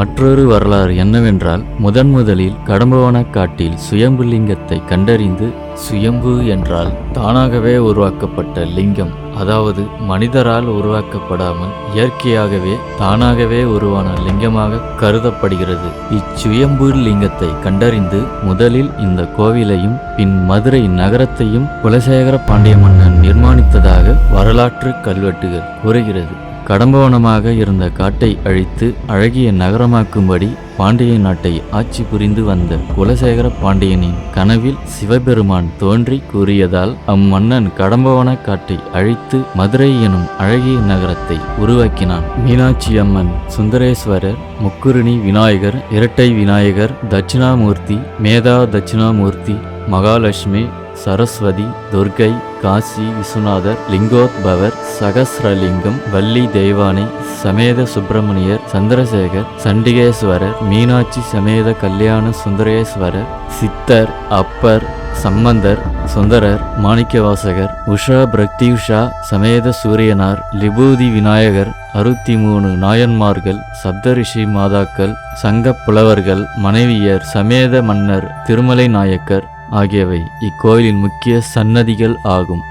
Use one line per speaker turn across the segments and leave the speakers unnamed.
மற்றொரு வரலாறு என்னவென்றால் முதன் முதலில் கடம்பவன காட்டில் சுயம்பு லிங்கத்தை கண்டறிந்து சுயம்பு என்றால் தானாகவே உருவாக்கப்பட்ட லிங்கம் அதாவது மனிதரால் உருவாக்கப்படாமல் இயற்கையாகவே தானாகவே உருவான லிங்கமாக கருதப்படுகிறது. இச்சுயம்பு லிங்கத்தை கண்டறிந்து முதலில் இந்த கோவிலையும் பின் மதுரை நகரத்தையும் குலசேகர பாண்டிய மன்னன் நிர்மாணித்ததாக வரலாற்று கல்வெட்டுகள் கூறுகிறது. கடம்பவனமாக இருந்த காட்டை அழித்து அழகிய நகரமாக்கும்படி பாண்டிய நாட்டை ஆட்சி புரிந்து வந்த குலசேகர பாண்டியனின் கனவில் சிவபெருமான் தோன்றி கூறியதால் அம்மன்னன் கடம்பவன காட்டை அழித்து மதுரை எனும் அழகிய நகரத்தை உருவாக்கினான். மீனாட்சி அம்மன் சுந்தரேஸ்வரர் முக்குருணி விநாயகர் இரட்டை விநாயகர் தட்சிணாமூர்த்தி மேதா தட்சிணாமூர்த்தி மகாலட்சுமி சரஸ்வதி துர்கை காசி விஸ்வநாதர் லிங்கோத்பவர் சகசிரலிங்கம் வள்ளி தெய்வானை சமேத சுப்பிரமணியர் சந்திரசேகர் சண்டிகேஸ்வரர் மீனாட்சி சமேத கல்யாண சுந்தரேஸ்வரர் சித்தர் அப்பர் சம்பந்தர் சுந்தரர் மாணிக்கவாசகர் உஷா பிரக்தியுஷா சமேத சூரியனார் லிபூதி விநாயகர் அறுபத்தி மூணு நாயன்மார்கள் சப்தரிஷி மாதாக்கள் சங்கப் புலவர்கள் மனைவியர் சமேத மன்னர் திருமலை நாயக்கர் ஆகியவை இக்கோயிலின் முக்கிய சன்னதிகள் ஆகும்.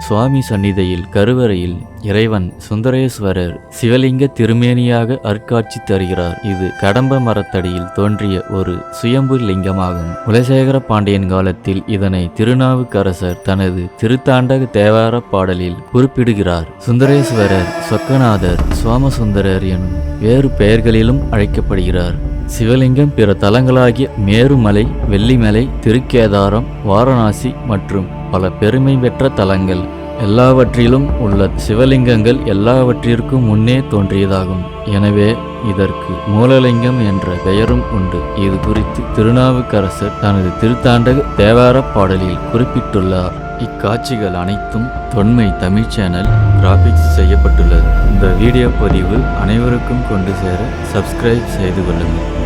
சுவாமி சந்நிதியில் கருவறையில் இறைவன் சுந்தரேஸ்வரர் சிவலிங்க திருமேனியாக அற்காட்சி தருகிறார். இது கடம்ப மரத்தடியில் தோன்றிய ஒரு சுயம்பு லிங்கமாகும். குலசேகர பாண்டியன் காலத்தில் இதனை திருநாவுக்கரசர் தனது திருத்தாண்டக தேவார பாடலில் குறிப்பிடுகிறார். சுந்தரேஸ்வரர் சொக்கநாதர் சோமசுந்தரர் எனும் வேறு பெயர்களிலும் அழைக்கப்படுகிறார். சிவலிங்கம் பிற தலங்களாகிய மேருமலை வெள்ளிமலை திருக்கேதாரம் வாரணாசி மற்றும் பல பெருமை பெற்ற தலங்கள். எல்லாவற்றிலும் உள்ள சிவலிங்கங்கள் எல்லாவற்றிற்கும் முன்னே தோன்றியதாகும். எனவே இதற்கு மூலலிங்கம் என்ற பெயரும் உண்டு. இது குறித்து திருநாவுக்கரசர் தனது திருத்தாண்டக தேவார பாடலில் குறிப்பிட்டுள்ளார். இக்காட்சிகள் அனைத்தும் தொன்மை தமிழ் சேனல் கிராபிக்ஸ் செய்யப்பட்டுள்ளது. இந்த வீடியோ பதிவு அனைவருக்கும் கொண்டு சேர சப்ஸ்கிரைப் செய்து கொள்ளுங்கள்.